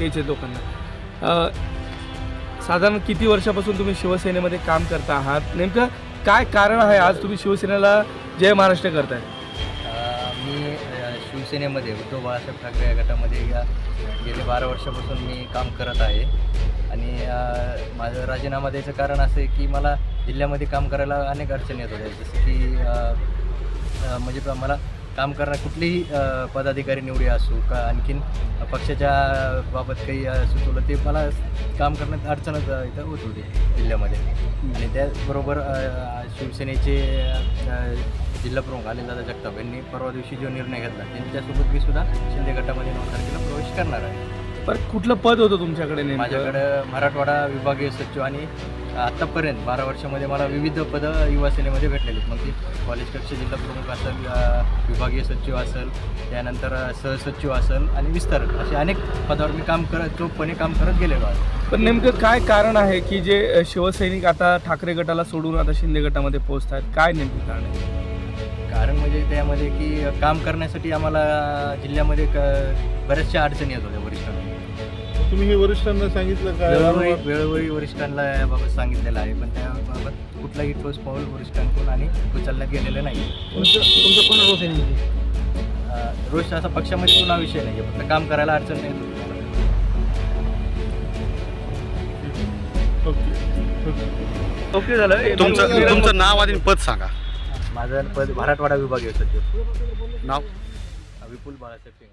तेच आहे लोकांना. साधारण किती वर्षापासून तुम्ही शिवसेनेमध्ये काम करता आहात? नेमकं काय कारण आहे आज तुम्ही शिवसेनेला जय महाराष्ट्र करताय? मी शिवसेनेमध्ये उद्धव बाळासाहेब ठाकरे या गटामध्ये या गेले बारा वर्षापासून मी काम करत आहे. आणि माझं राजीनामा द्यायचं कारण असं आहे की मला जिल्ह्यामध्ये काम करायला अनेक अडचणी येत होत्या. जसं की म्हणजे मला काम करणार कुठलीही पदाधिकारी निवडी असो का आणखीन पक्षाच्या बाबत काही सुचवलं ते मला काम करण्यात अडचणच इथं होत होती जिल्ह्यामध्ये. आणि त्याचबरोबर शिवसेनेचे जिल्हाप्रमुख अनिलदादा जगताप यांनी परवा दिवशी जो निर्णय घेतला त्यांच्यासोबत मी सुद्धा शिंदे गटामध्ये नऊ तारखेला प्रवेश करणार आहे. पण कुठलं पद होतं तुमच्याकडे नेमकं? माझ्याकडं मराठवाडा विभागीय सचिव आणि आत्तापर्यंत बारा वर्षामध्ये मला विविध पदं युवा सेनेमध्ये भेटलेली. आहेत. मग ती कॉलेज कक्ष जिल्हा प्रमुख असेल अ, विभागीय सचिव असेल त्यानंतर अ, सहसचिव असेल आणि विस्तारक असे अनेक पदावर मी काम करत चोखपणे काम करत गेलेलो आहे. पण नेमकं काय कारण आहे की जे अ, शिवसैनिक आता ठाकरे गटाला सोडून आता शिंदे गटामध्ये पोहोचत आहेत काय नेमकं कारण आहे? कारण म्हणजे त्यामध्ये की काम करण्यासाठी आम्हाला जिल्ह्यामध्ये क बऱ्याचशा अडचणी येत होत्या वरिष्ठांना तुम्ही हे वरिष्ठांना सांगितलं काय? वेळोवेळी वेळोवेळी वरिष्ठांना याबाबत सांगितलेलं आहे पण त्याबाबत कुठलाही ठोस पाऊल वरिष्ठांकडून आणि उचलण्यात गेलेलं नाही. तुमचं तुमचं कोण रोज आहे अं, रोज असा पक्षामध्ये पुन्हा विषय नाही फक्त काम करायला अडचण नाही. येत होती. ओके. ओके झालं. तुमचं तुमचं नाव आणि पद सांगा. माझं पद मराठवाडा विभागीय सचिव. नाव? विपुल बाळासाहेब सिंग